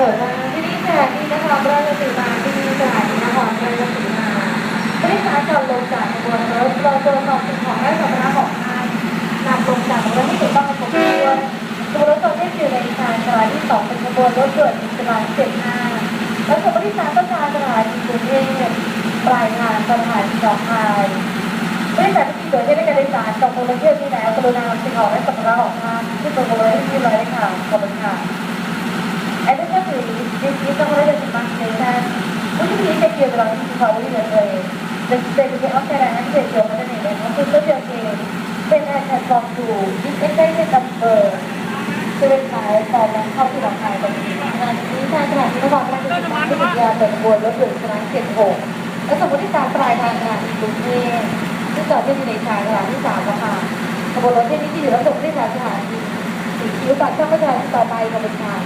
กิดมาที่นี่สถานีนครราชสีมาที่นี่สถานีนครราชสีมาผู้โดยสารจอดลงจากขบวนรถรอตรวจสอบสิ่งของและสัมภาระของท่านนำลงจากรถที่ถูกต้องสมควรขบวนรถตัวที่อยู่ในทางสถานีสองเป็นขบวนรถด่วนสถานีเจ็ดห้าและขบวนที่สามต้นทางสถานีกรุงเทพปลายทางสถานีหนองคายผู้โดยสารที่เกิดที่ได้การโดยสารจองเที่ยวที่แล้วกรุณานำสิ่งของและสัมภาระของท่านที่ตรงบนรถที่ไว้ค่ะขอบคุณค่ะ the German name and also the European then has transformed to this excited number จะเป็นขายตอนนั้นเข้าที่หลังคายตรงนี้ขณะนี้ทางสถานีนครราชสีมาได้สัญญาเปิดบวนรถด่วนสายเจ็ดหกและสมมติการปลายทางสถานีกรุงเทพซึ่งจอดที่อยู่ในชายสถานีที่สามค่ะขบวนรถเที่นี้ที่อยู่ระบบที่สถานีสีคิ้วตัดช่องประชาชนต่อไปขบวนทาง